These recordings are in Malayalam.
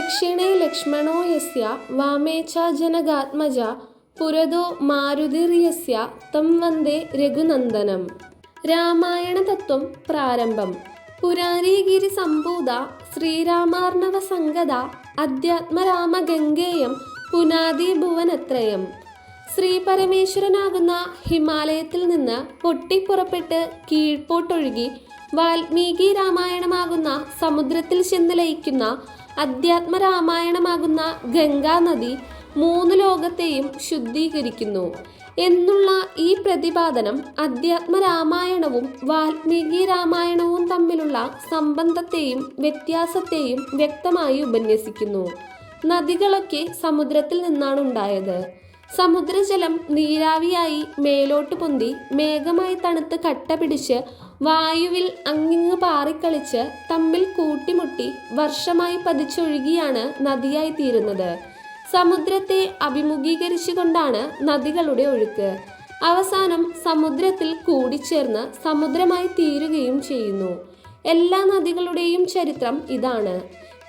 ദക്ഷിണേ ലക്ഷ്മണോ യസ്യ വാമേച്ഛാജനകാത്മജ പുരതോ മാരുതിർയസ്യ തം വന്ദേ രഘുനന്ദനം. രാമായണ തത്വം പ്രാരംഭം. പുരാരീഗിരി സംഭൂത ശ്രീരാമാർണവ സംഗത അധ്യാത്മരാമഗംഗേയം പുനാദി ഭുവനത്രയം. ശ്രീ പരമേശ്വരനാകുന്ന ഹിമാലയത്തിൽ നിന്ന് പൊട്ടിപ്പുറപ്പെട്ട് കീഴ്പോട്ടൊഴുകി വാൽമീകി രാമായണമാകുന്ന സമുദ്രത്തിൽ ചെന്ന് ലയിക്കുന്ന അധ്യാത്മ രാമായണമാകുന്ന ഗംഗാനദി മൂന്ന് ലോകത്തെയും ശുദ്ധീകരിക്കുന്നു. എന്നുള്ള ഈ പ്രതിപാദനം അധ്യാത്മ രാമായണവും വാൽമീകി രാമായണവും തമ്മിലുള്ള സംബന്ധത്തെയും വ്യത്യാസത്തെയും വ്യക്തമായി ഉപന്യസിക്കുന്നു. നദികളൊക്കെ സമുദ്രത്തിൽ നിന്നാണ് ഉണ്ടായത്. സമുദ്രജലം നീരാവിയായി മേലോട്ട് പൊന്തി മേഘമായി തണുത്ത് കട്ട പിടിച്ച് വായുവിൽ അങ്ങിങ്ങ് പാറിക്കളിച്ച് തമ്മിൽ കൂട്ടിമുട്ടി വർഷമായി പതിച്ചൊഴുകിയാണ് നദിയായി തീരുന്നത് സമുദ്രത്തെ അഭിമുഖീകരിച്ചുകൊണ്ടാണ് നദികളുടെ ഒഴുക്ക്. അവസാനം സമുദ്രത്തിൽ കൂടിച്ചേർന്ന് സമുദ്രമായി തീരുകയും ചെയ്യുന്നു. എല്ലാ നദികളുടെയും ചരിത്രം ഇതാണ്.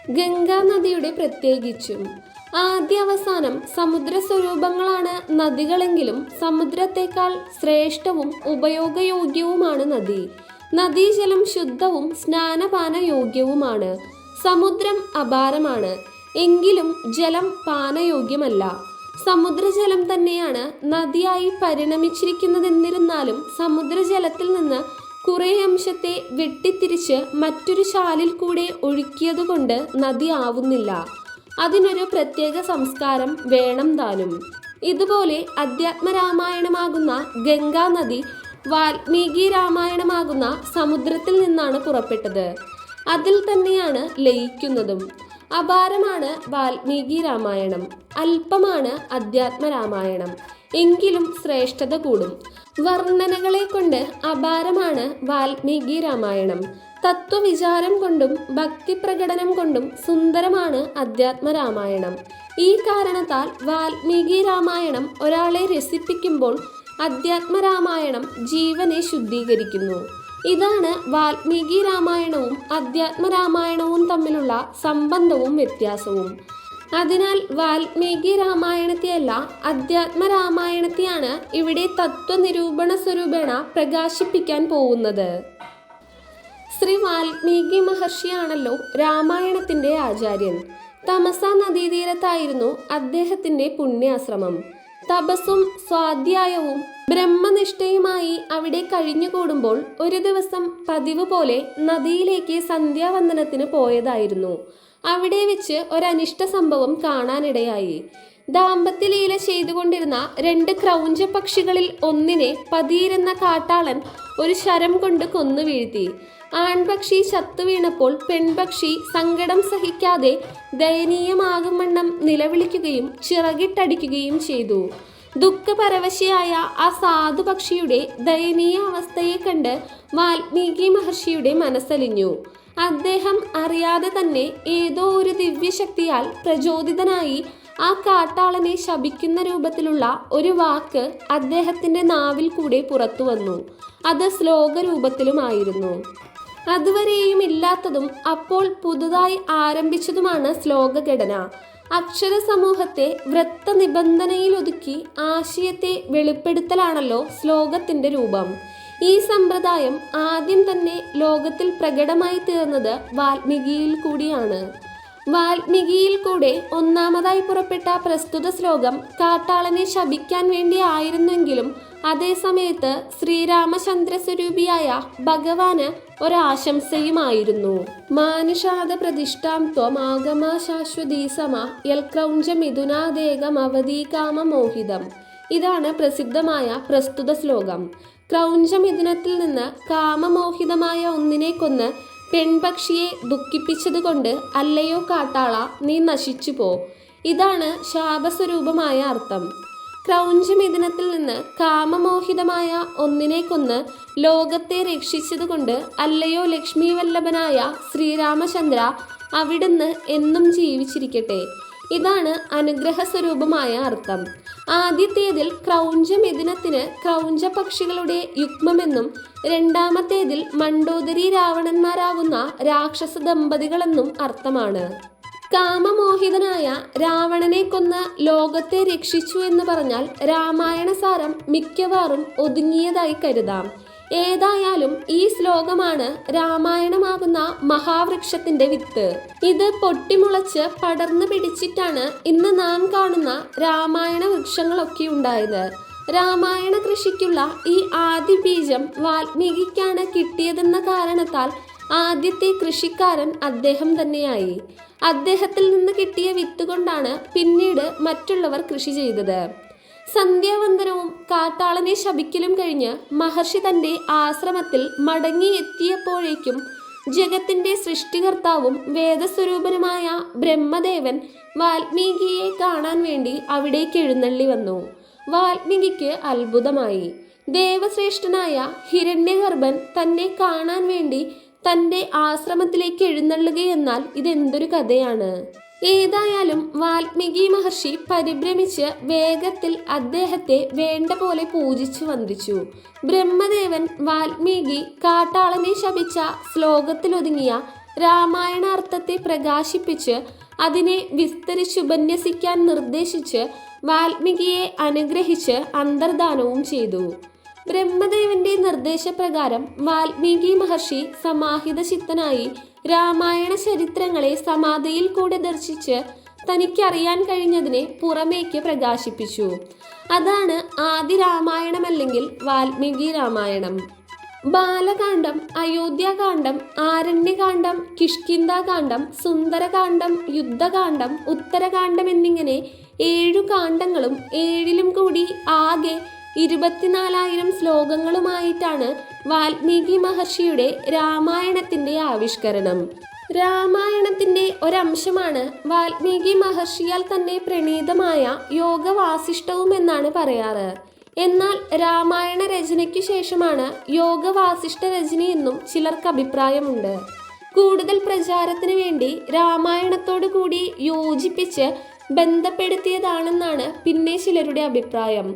ഗംഗാ നദിയുടെ പ്രത്യേകിച്ചും. ആദ്യ അവസാനം സമുദ്ര സ്വരൂപങ്ങളാണ് നദികളെങ്കിലും സമുദ്രത്തെക്കാൾ ശ്രേഷ്ഠവും ഉപയോഗയോഗ്യവുമാണ് നദി. നദീജലം ശുദ്ധവും സ്നാനപാന യോഗ്യവുമാണ് സമുദ്രം അപാരമാണ്. എങ്കിലും ജലം പാനയോഗ്യമല്ല. സമുദ്രജലം തന്നെയാണ് നദിയായി പരിണമിച്ചിരിക്കുന്നതെന്നിരുന്നാലും സമുദ്രജലത്തിൽ നിന്ന് കുറേ അംശത്തെ വെട്ടിത്തിരിച്ച് മറ്റൊരു ശാലിൽ കൂടെ ഒഴുക്കിയതുകൊണ്ട് നദി ആവുന്നില്ല. അതിനൊരു പ്രത്യേക സംസ്കാരം വേണം താനും. ഇതുപോലെ അധ്യാത്മരാമായണമാകുന്ന ഗംഗാ നദി വാൽമീകി രാമായണമാകുന്ന സമുദ്രത്തിൽ നിന്നാണ് പുറപ്പെട്ടത്. അതിൽ തന്നെയാണ് ലയിക്കുന്നതും. അപാരമാണ് വാൽമീകി രാമായണം. അല്പമാണ് അധ്യാത്മ രാമായണം എങ്കിലും ശ്രേഷ്ഠത കൂടും. വർണനകളെ കൊണ്ട് അപാരമാണ് വാൽമീകി രാമായണം. തത്വവിചാരം കൊണ്ടും ഭക്തി പ്രകടനം കൊണ്ടും സുന്ദരമാണ് അധ്യാത്മ രാമായണം ഈ കാരണത്താൽ വാൽമീകി രാമായണം ഒരാളെ രസിപ്പിക്കുമ്പോൾ അധ്യാത്മ രാമായണം ജീവനെ ശുദ്ധീകരിക്കുന്നു. ഇതാണ് വാൽമീകി രാമായണവും അധ്യാത്മ രാമായണവും തമ്മിലുള്ള സംബന്ധവും വ്യത്യാസവും. അതിനാൽ വാൽമീകി രാമായണത്തെയല്ല അധ്യാത്മ രാമായണത്തെയാണ് ഇവിടെ തത്വനിരൂപണ സ്വരൂപേണ പ്രകാശിപ്പിക്കാൻ പോകുന്നത്. ശ്രീ വാൽമീകി മഹർഷിയാണല്ലോ രാമായണത്തിന്റെ ആചാര്യൻ. തമസ നദീതീരത്തായിരുന്നു അദ്ദേഹത്തിന്റെ പുണ്യാശ്രമം. തപസ്സും സ്വാധ്യായവും ബ്രഹ്മനിഷ്ഠയുമായി അവിടെ കഴിഞ്ഞുകൂടുമ്പോൾ ഒരു ദിവസം പതിവ് പോലെ നദിയിലേക്ക് സന്ധ്യാവന്ദനത്തിന് പോയതായിരുന്നു. അവിടെ വെച്ച് ഒരനിഷ്ട സംഭവം കാണാനിടയായി. ദാമ്പത്യലീല ചെയ്തുകൊണ്ടിരുന്ന രണ്ട് ക്രൗഞ്ച പക്ഷികളിൽ ഒന്നിനെ പതിയിരുന്ന കാട്ടാളൻ ഒരു ശരം കൊണ്ട് കൊന്നു വീഴ്ത്തി. ആൺപക്ഷി ചത്തു വീണപ്പോൾ പെൺപക്ഷി സങ്കടം സഹിക്കാതെ ദയനീയമാകും വണ്ണം നിലവിളിക്കുകയും ചിറകിട്ടടിക്കുകയും ചെയ്തു. ദുഃഖപരവശിയായ ആ സാധു പക്ഷിയുടെ ദയനീയ അവസ്ഥയെ കണ്ട് വാൽമീകി മഹർഷിയുടെ മനസ്സലിഞ്ഞു. അദ്ദേഹം അറിയാതെ തന്നെ ഏതോ ഒരു ദിവ്യശക്തിയാൽ പ്രചോദിതനായി ആ കാട്ടാളനെ ശപിക്കുന്ന രൂപത്തിലുള്ള ഒരു വാക്ക് അദ്ദേഹത്തിന്റെ നാവിൽ കൂടെ പുറത്തു വന്നു. അത് ശ്ലോക രൂപത്തിലുമായിരുന്നു അതുവരെയും ഇല്ലാത്തതും അപ്പോൾ പുതുതായി ആരംഭിച്ചതുമാണ് ശ്ലോകഘടന. അക്ഷര സമൂഹത്തെ വൃത്ത നിബന്ധനയിൽ ഒതുക്കി ആശയത്തെ വെളിപ്പെടുത്തലാണല്ലോ ശ്ലോകത്തിന്റെ രൂപം. ഈ സമ്പ്രദായം ആദ്യം തന്നെ ലോകത്തിൽ പ്രകടമായി തീർന്നത് വാൽമീകിയിൽ കൂടിയാണ്. വാൽമീകിയിൽ കൂടെ ഒന്നാമതായി പുറപ്പെട്ട പ്രസ്തുത ശ്ലോകം കാട്ടാളനെ ശപിക്കാൻ വേണ്ടി ആയിരുന്നെങ്കിലും അതേസമയത്ത് ശ്രീരാമചന്ദ്ര സ്വരൂപിയായ ഭഗവാന് ഒരാശംസയുമായിരുന്നു. മാനുഷാദ പ്രതിഷ്ഠാം ശാശ്വതീ സമ യൽക്രൗഞ്ച മിഥുനാദേകം അവധീകാമ മോഹിതം. ഇതാണ് പ്രസിദ്ധമായ പ്രസ്തുത ശ്ലോകം. ക്രൗഞ്ച മിഥുനത്തിൽ നിന്ന് കാമമോഹിതമായ ഒന്നിനെ കൊന്ന് പെൺപക്ഷിയെ ദുഃഖിപ്പിച്ചതുകൊണ്ട് അല്ലയോ കാട്ടാള നീ നശിച്ചു പോ. ഇതാണ് ശാപസ്വരൂപമായ അർത്ഥം. ക്രൗഞ്ചമിഥുനത്തിൽ നിന്ന് കാമമോഹിതമായ ഒന്നിനെ കൊന്ന് ലോകത്തെ രക്ഷിച്ചതുകൊണ്ട് അല്ലയോ ലക്ഷ്മി വല്ലഭനായ ശ്രീരാമചന്ദ്ര അവിടുന്ന് എന്നും ജീവിച്ചിരിക്കട്ടെ. ഇതാണ് അനുഗ്രഹ സ്വരൂപമായ അർത്ഥം. ആദ്യത്തേതിൽ ക്രൗഞ്ച മിഥുനത്തിന് ക്രൗഞ്ച പക്ഷികളുടെ യുഗ്മമെന്നും രണ്ടാമത്തേതിൽ മണ്ടോദരി രാവണന്മാരാകുന്ന രാക്ഷസ ദമ്പതികളെന്നും അർത്ഥമാണ്. കാമമോഹിതനായ രാവണനെ കൊന്ന് ലോകത്തെ രക്ഷിച്ചു എന്ന് പറഞ്ഞാൽ രാമായണ സാരം മിക്കവാറും ഒതുങ്ങിയതായി കരുതാം. ഏതായാലും ഈ ശ്ലോകമാണ് രാമായണമാകുന്ന മഹാവൃക്ഷത്തിന്റെ വിത്ത്. ഇത് പൊട്ടിമുളച്ച് പടർന്നു പിടിച്ചിട്ടാണ് ഇന്ന് നാം കാണുന്ന രാമായണ വൃക്ഷങ്ങളൊക്കെ ഉണ്ടായത്. രാമായണ കൃഷിക്കുള്ള ഈ ആദ്യ ബീജം വാൽമീകിക്കാണ് കിട്ടിയതെന്ന കാരണത്താൽ ആദ്യത്തെ കൃഷിക്കാരൻ അദ്ദേഹം തന്നെയായി. അദ്ദേഹത്തിൽ നിന്ന് കിട്ടിയ വിത്ത് കൊണ്ടാണ് പിന്നീട് മറ്റുള്ളവർ കൃഷി ചെയ്തത്. സന്ധ്യാവന്ദനവും കാട്ടാളനെ ശപിക്കലും കഴിഞ്ഞ് മഹർഷി തന്റെ ആശ്രമത്തിൽ മടങ്ങിയെത്തിയപ്പോഴേക്കും ജഗത്തിന്റെ സൃഷ്ടികർത്താവും വേദസ്വരൂപനുമായ ബ്രഹ്മദേവൻ വാൽമീകിയെ കാണാൻ വേണ്ടി അവിടേക്ക് എഴുന്നള്ളി വന്നു. വാൽമീകിക്ക് അത്ഭുതമായി. ദേവശ്രേഷ്ഠനായ ഹിരണ്യഗർഭൻ തന്നെ കാണാൻ വേണ്ടി തന്റെ ആശ്രമത്തിലേക്ക് എഴുന്നള്ളുകയെന്നാൽ ഇതെന്തൊരു കഥയാണ്? ഏതായാലും വാൽമീകി മഹർഷി പരിഭ്രമിച്ച് വേഗത്തിൽ അദ്ദേഹത്തെ വേണ്ട പോലെ പൂജിച്ചു വന്ദിച്ചു. ബ്രഹ്മദേവൻ വാൽമീകി കാട്ടാളനെ ശപിച്ച ശ്ലോകത്തിലൊതുങ്ങിയ രാമായണാർത്ഥത്തെ പ്രകാശിപ്പിച്ച് അതിനെ വിസ്തരിച്ചുപന്യസിക്കാൻ നിർദ്ദേശിച്ച് വാൽമീകിയെ അനുഗ്രഹിച്ച് അന്തർദാനവും ചെയ്തു. ബ്രഹ്മദേവന്റെ നിർദ്ദേശപ്രകാരം വാൽമീകി മഹർഷി സമാഹിത ചിത്തനായി രാമായണ ചരിത്രങ്ങളെ സമാധിയിൽ കൂടെ ദർശിച്ച് തനിക്കറിയാൻ കഴിഞ്ഞതിനെ പുറമേക്ക് പ്രകാശിപ്പിച്ചു. അതാണ് ആദി രാമായണം അല്ലെങ്കിൽ വാൽമീകി രാമായണം. ബാലകാന്ഡം അയോധ്യാകാന്ഡം ആരണ്യകാന്ഡം കിഷ്കിന്താകാന്ഡം സുന്ദരകാന്ഡം യുദ്ധകാന്ഡം ഉത്തരകാന്ഡം എന്നിങ്ങനെ ഏഴു കാണ്ഡങ്ങളും ഏഴിലും കൂടി ആകെ ഇരുപത്തിനാലായിരം ശ്ലോകങ്ങളുമായിട്ടാണ് വാൽമീകി മഹർഷിയുടെ രാമായണത്തിന്റെ ആവിഷ്കരണം. രാമായണത്തിന്റെ ഒരംശമാണ് വാൽമീകി മഹർഷിയാൽ തന്നെ പ്രണീതമായ യോഗവാസിഷ്ടവും എന്നാണ് പറയാറ്. എന്നാൽ രാമായണ രചനയ്ക്ക് ശേഷമാണ് യോഗവാസിഷ്ട രചനയെന്നും ചിലർക്ക് അഭിപ്രായമുണ്ട്. കൂടുതൽ പ്രചാരത്തിന് വേണ്ടി രാമായണത്തോടു കൂടി യോജിപ്പിച്ച് ബന്ധപ്പെടുത്തിയതാണെന്നാണ് പിന്നെ ചിലരുടെ അഭിപ്രായം.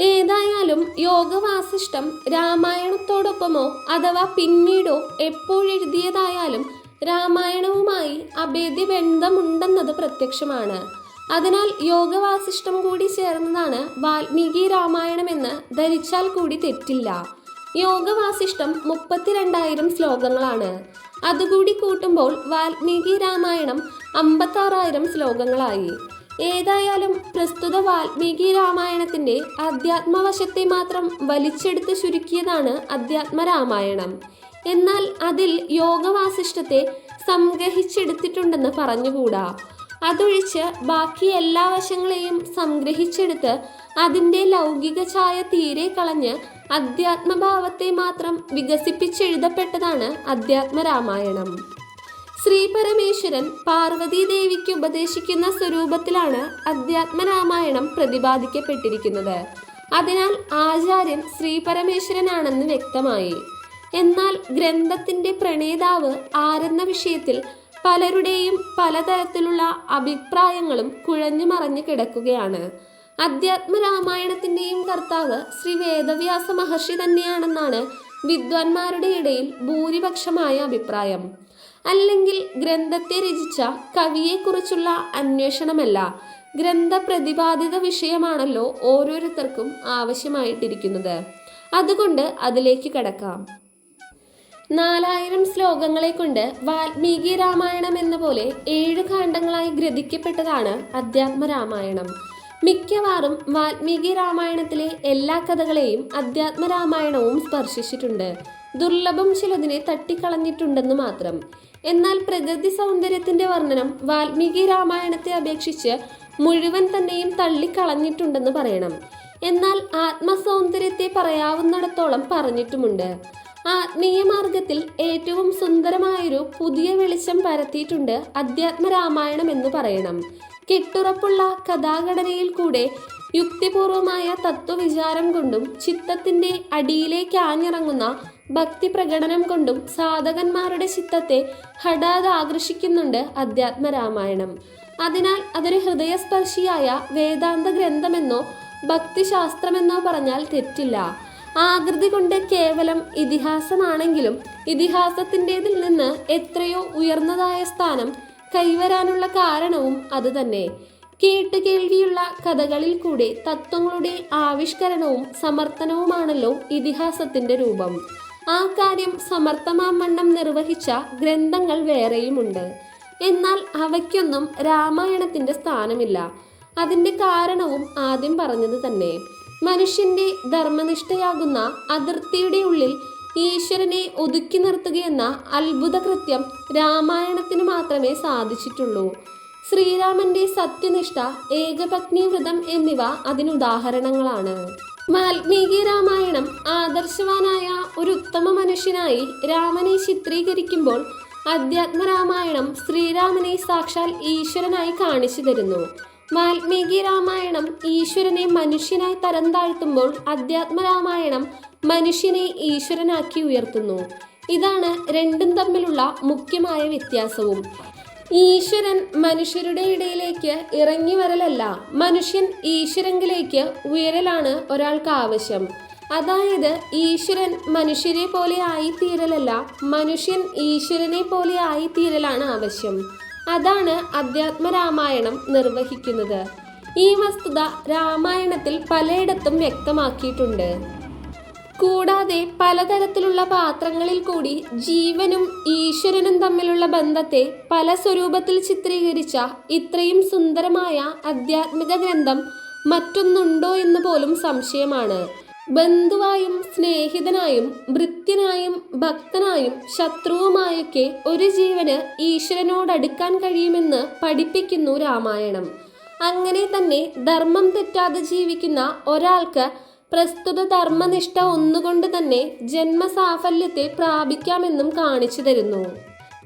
ഏതായാലും യോഗവാസിഷ്ടം രാമായണത്തോടൊപ്പമോ അഥവാ പിന്നീടോ എപ്പോഴെഴുതിയതായാലും രാമായണവുമായി അഭേദ്യ ബന്ധമുണ്ടെന്നത് പ്രത്യക്ഷമാണ്. അതിനാൽ യോഗവാസിഷ്ടം കൂടി ചേർന്നതാണ് വാൽമീകി രാമായണമെന്ന് ധരിച്ചാൽ കൂടി തെറ്റില്ല. യോഗവാസിഷ്ടം മുപ്പത്തിരണ്ടായിരം ശ്ലോകങ്ങളാണ്. അതുകൂടി കൂട്ടുമ്പോൾ വാൽമീകി രാമായണം അമ്പത്താറായിരം ശ്ലോകങ്ങളായി. ഏതായാലും പ്രസ്തുത വാൽമീകി രാമായണത്തിന്റെ അധ്യാത്മവശത്തെ മാത്രം വലിച്ചെടുത്ത് ചുരുക്കിയതാണ് അധ്യാത്മ രാമായണം എന്നാൽ അതിൽ യോഗവാസിഷ്ടത്തെ സംഗ്രഹിച്ചെടുത്തിട്ടുണ്ടെന്ന് പറഞ്ഞുകൂടാ. അതൊഴിച്ച് ബാക്കി എല്ലാ വശങ്ങളെയും സംഗ്രഹിച്ചെടുത്ത് അതിന്റെ ലൗകിക ഛായ തീരെ കളഞ്ഞ് അധ്യാത്മഭാവത്തെ മാത്രം വികസിപ്പിച്ചെഴുതപ്പെട്ടതാണ് അധ്യാത്മ രാമായണം ശ്രീ പരമേശ്വരൻ പാർവതീദേവിക്ക് ഉപദേശിക്കുന്ന സ്വരൂപത്തിലാണ് അധ്യാത്മരാമായണം പ്രതിപാദിക്കപ്പെട്ടിരിക്കുന്നത്. അതിനാൽ ആചാര്യൻ ശ്രീ പരമേശ്വരനാണെന്ന് വ്യക്തമായി. എന്നാൽ ഗ്രന്ഥത്തിന്റെ പ്രണേതാവ് ആരെന്ന വിഷയത്തിൽ പലരുടെയും പലതരത്തിലുള്ള അഭിപ്രായങ്ങളും കുഴഞ്ഞു മറഞ്ഞു കിടക്കുകയാണ്. അധ്യാത്മരാമായണത്തിന്റെയും കർത്താവ് ശ്രീ വേദവ്യാസ മഹർഷി തന്നെയാണെന്നാണ് വിദ്വാൻമാരുടെ ഇടയിൽ ഭൂരിപക്ഷമായ അഭിപ്രായം. അല്ലെങ്കിൽ ഗ്രന്ഥത്തെ രചിച്ച കവിയെക്കുറിച്ചുള്ള അന്വേഷണമല്ല. ഗ്രന്ഥ പ്രതിപാദിത വിഷയമാണല്ലോ ഓരോരുത്തർക്കും ആവശ്യമായിട്ടിരിക്കുന്നത്. അതുകൊണ്ട് അതിലേക്ക് കടക്കാം. നാലായിരം ശ്ലോകങ്ങളെ കൊണ്ട് വാൽമീകി രാമായണം എന്ന പോലെ ഏഴ് ഖണ്ഡങ്ങളായി ഗ്രഥിക്കപ്പെട്ടതാണ് അധ്യാത്മ രാമായണം മിക്കവാറും വാൽമീകി രാമായണത്തിലെ എല്ലാ കഥകളെയും അധ്യാത്മ രാമായണവും സ്പർശിച്ചിട്ടുണ്ട്. ദുർലഭം ചിലതിനെ തട്ടിക്കളഞ്ഞിട്ടുണ്ടെന്ന് മാത്രം. എന്നാൽ പ്രകൃതി സൗന്ദര്യത്തിന്റെ വർണനം വാൽമീകി രാമായണത്തെ അപേക്ഷിച്ച് മുഴുവൻ തന്നെയും തള്ളിക്കളഞ്ഞിട്ടുണ്ടെന്ന് പറയണം. എന്നാൽ ആത്മസൗന്ദര്യത്തെ പറയാവുന്നിടത്തോളം പറഞ്ഞിട്ടുമുണ്ട്. ആത്മീയ മാർഗത്തിൽ ഏറ്റവും സുന്ദരമായൊരു പുതിയ വെളിച്ചം പരത്തിയിട്ടുണ്ട് അധ്യാത്മ രാമായണം എന്ന് പറയണം. കെട്ടുറപ്പുള്ള കഥാഘടനയിൽ കൂടെ യുക്തിപൂർവമായ തത്വവിചാരം കൊണ്ടും ചിത്തത്തിന്റെ അടിയിലേക്ക് ആഞ്ഞിറങ്ങുന്ന ഭക്തി പ്രകടനം കൊണ്ടും സാധകന്മാരുടെ ചിത്തത്തെ ഹഠാത് ആകർഷിക്കുന്നുണ്ട് അധ്യാത്മ രാമായണം അതിനാൽ അതൊരു ഹൃദയസ്പർശിയായ വേദാന്ത ഗ്രന്ഥമെന്നോ ഭക്തിശാസ്ത്രമെന്നോ പറഞ്ഞാൽ തെറ്റില്ല. ആകൃതി കൊണ്ട് കേവലം ഇതിഹാസമാണെങ്കിലും ഇതിഹാസത്തിന്റെതിൽ നിന്ന് എത്രയോ ഉയർന്നതായ സ്ഥാനം കൈവരാനുള്ള കാരണവും അതുതന്നെ കേട്ടുകേൾവിയുള്ള കഥകളിൽ കൂടെ തത്വങ്ങളുടെ ആവിഷ്കരണവും സമർത്ഥനവുമാണല്ലോ ഇതിഹാസത്തിന്റെ രൂപം. ആ കാര്യം സമർത്ഥമാമണ്ണം നിർവഹിച്ച ഗ്രന്ഥങ്ങൾ വേറെയുമുണ്ട്. എന്നാൽ അവയ്ക്കൊന്നും രാമായണത്തിന്റെ സ്ഥാനമില്ല. അതിന്റെ കാരണവും ആദ്യം പറഞ്ഞത് തന്നെ. മനുഷ്യന്റെ ധർമ്മനിഷ്ഠയാകുന്ന അതിർത്തിയുടെ ഉള്ളിൽ ഈശ്വരനെ ഒതുക്കി നിർത്തുകയെന്ന അത്ഭുത കൃത്യം രാമായണത്തിന് മാത്രമേ സാധിച്ചിട്ടുള്ളൂ. ശ്രീരാമന്റെ സത്യനിഷ്ഠ ഏകപത്നി വ്രതം എന്നിവ അതിനുദാഹരണങ്ങളാണ്. വാൽമീകി രാമായണം ആദർശവാനായ ഒരു ഉത്തമ മനുഷ്യനായി രാമനെ ചിത്രീകരിക്കുമ്പോൾ അധ്യാത്മരാമായണം ശ്രീരാമനെ സാക്ഷാൽ ഈശ്വരനായി കാണിച്ചു തരുന്നു. വാൽമീകി രാമായണം ഈശ്വരനെ മനുഷ്യനായി തരം താഴ്ത്തുമ്പോൾ അധ്യാത്മരാമായണം മനുഷ്യനെ ഈശ്വരനാക്കി ഉയർത്തുന്നു. ഇതാണ് രണ്ടും തമ്മിലുള്ള മുഖ്യമായ വ്യത്യാസവും. ഈശ്വരൻ മനുഷ്യരുടെ ഇടയിലേക്ക് ഇറങ്ങി വരലല്ല മനുഷ്യൻ ഈശ്വരങ്കിലേക്ക് ഉയരലാണ് ഒരാൾക്ക് ആവശ്യം. അതായത് ഈശ്വരൻ മനുഷ്യരെ പോലെ ആയിത്തീരലല്ല മനുഷ്യൻ ഈശ്വരനെ പോലെ ആയിത്തീരലാണ് ആവശ്യം. അതാണ് അധ്യാത്മരാമായണം നിർവഹിക്കുന്നത്. ഈ വസ്തുത രാമായണത്തിൽ പലയിടത്തും വ്യക്തമാക്കിയിട്ടുണ്ട്. കൂടാതെ പലതരത്തിലുള്ള പാത്രങ്ങളിൽ കൂടി ജീവനും ഈശ്വരനും തമ്മിലുള്ള ബന്ധത്തെ പല സ്വരൂപത്തിൽ ചിത്രീകരിച്ച ഇത്രയും സുന്ദരമായ ആധ്യാത്മിക ഗ്രന്ഥം മറ്റൊന്നുണ്ടോ എന്ന് പോലും സംശയമാണ്. ബന്ധുവായും സ്നേഹിതനായും ഭൃത്യനായും ഭക്തനായും ശത്രുവുമായൊക്കെ ഒരു ജീവന് ഈശ്വരനോടടുക്കാൻ കഴിയുമെന്ന് പഠിപ്പിക്കുന്നു രാമായണം. അങ്ങനെ തന്നെ ധർമ്മം തെറ്റാതെ ജീവിക്കുന്ന ഒരാൾക്ക് പ്രസ്തുത ധർമ്മനിഷ്ഠ ഒന്നുകൊണ്ട് തന്നെ ജന്മസാഫല്യത്തെ പ്രാപിക്കാമെന്നും കാണിച്ചു തരുന്നു.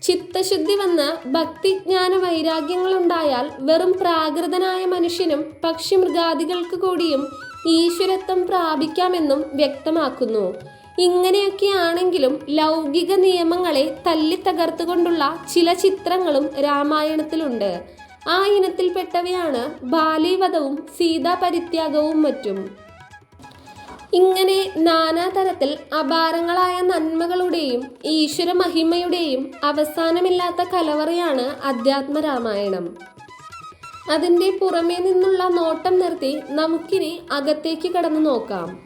ചിത്തശുദ്ധി വന്ന് ഭക്തിജ്ഞാന വൈരാഗ്യങ്ങളുണ്ടായാൽ വെറും പ്രാകൃതനായ മനുഷ്യനും പക്ഷി മൃഗാദികൾക്ക് കൂടിയും ഈശ്വരത്വം പ്രാപിക്കാമെന്നും വ്യക്തമാക്കുന്നു. ഇങ്ങനെയൊക്കെയാണെങ്കിലും ലൗകിക നിയമങ്ങളെ തല്ലി തകർത്തുകൊണ്ടുള്ള ചില ചിത്രങ്ങളും രാമായണത്തിലുണ്ട്. ആ ഇനത്തിൽപ്പെട്ടവയാണ് ബാലിവധവും സീതാപരിത്യാഗവും മറ്റും. ഇങ്ങനെ നാനാതരത്തിൽ അപാരങ്ങളായ നന്മകളുടെയും ഈശ്വര മഹിമയുടെയും അവസാനമില്ലാത്ത കലവറയാണ് അധ്യാത്മരാമായണം. അതിന്റെ പുറമേ നിന്നുള്ള നോട്ടം നിർത്തി നമുക്കിനി അകത്തേക്ക് കടന്നു നോക്കാം.